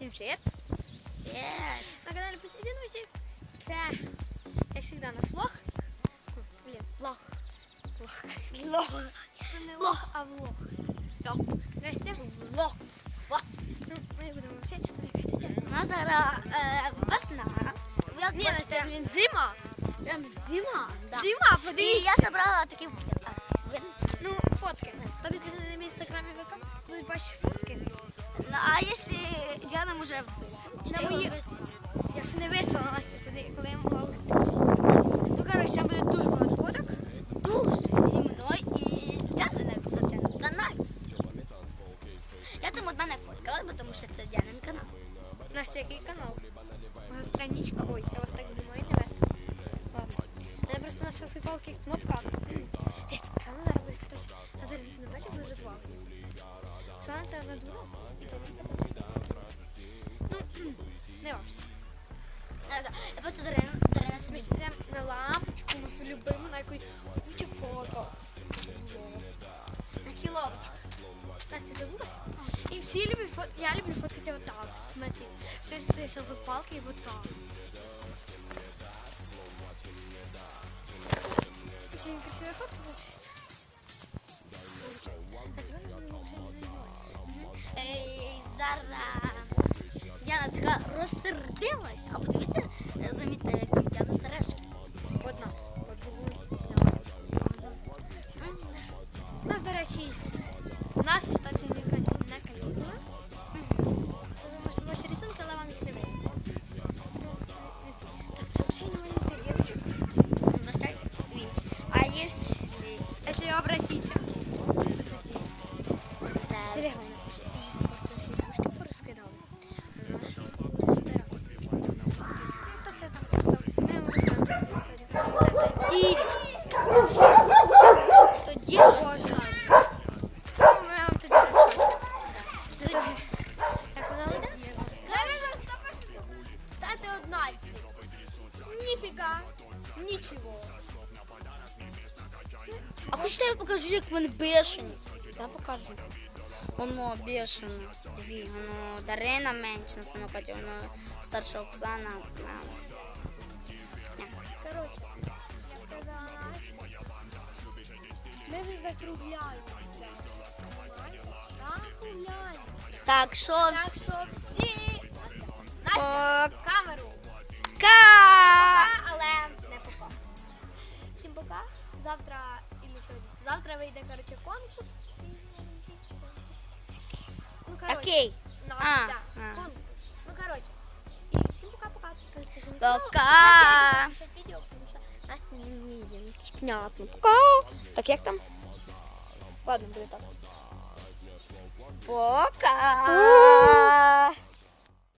Всім привіт! Yes. На каналі Посіді Нусі. Це, як завжди, наш влог. М, Блін, влог. Влог. Лох. Це не влог, а влог. Влог. Здрасте. Лох. Ну, ми будемо вчити, що яка сьогодні. У нас зараз е, весна. Ви як Ні, бачите, Настя, блін, зима. прям зима. Да. Зима, І подивіться. я зібрала такі букет. А, видите? Ну, фотки. Хто підписаний на мій інстаграм і ВК, будуть бачити Діана може виставити? На мої- Я не виставила Настя, коли, коли я могла успіти. Ну, коротше, там буде дуже багато фоток. Дуже зі мною і Діана на каналі. Я там одна не фоткала, бо тому що це Діанин канал. Настя, який канал? Моя страничка. Ой, я вас так думаю, не весело. Ладно. Я просто на селфі-палки кнопка. Оксана зараз буде хтось. На дереві не бачив, буде розвал. Оксана, це одна дура. Ну, не важно. Е, да. Я просто Дарина, Дарина Ми собі. ж підемо на лампочку, нашу любиму, на якої куча фото. На кіловочку. Настя, забулась? И все любят фот... Я люблю фоткать вот так. Смотри. То есть свои селфи-палки вот так. Очень красивая фотка получается. А тебе надо немножко надевать. Ей, зараз Діана така розсердилась, а подивіться, е, замітьте, які в Діани сережки. Одна. От другу. У нас, до речі, у нас, кстати, не кан- на канікули. Тож ви можете бачити рисунки, але вам їх не видно. Нічого. А хочете я покажу, як вони бешені? Я покажу. Воно бешено. Дві. Воно Дарина менше на самокаті, воно старша Оксана. а, Короче, ми вже закругляємося. Закругляємося. Так, що Так що всі пока. Завтра і ми сьогодні. Завтра вийде короче конкурс. Ну, короче. Окей. Ну, А, да, а. конкурс. Ну, короче. І всім пока-пока. Пока. Сейчас відео, тому що Настя не вміє. Ну, це ж понятно. Пока. Так як там? Ладно, буде так. Пока.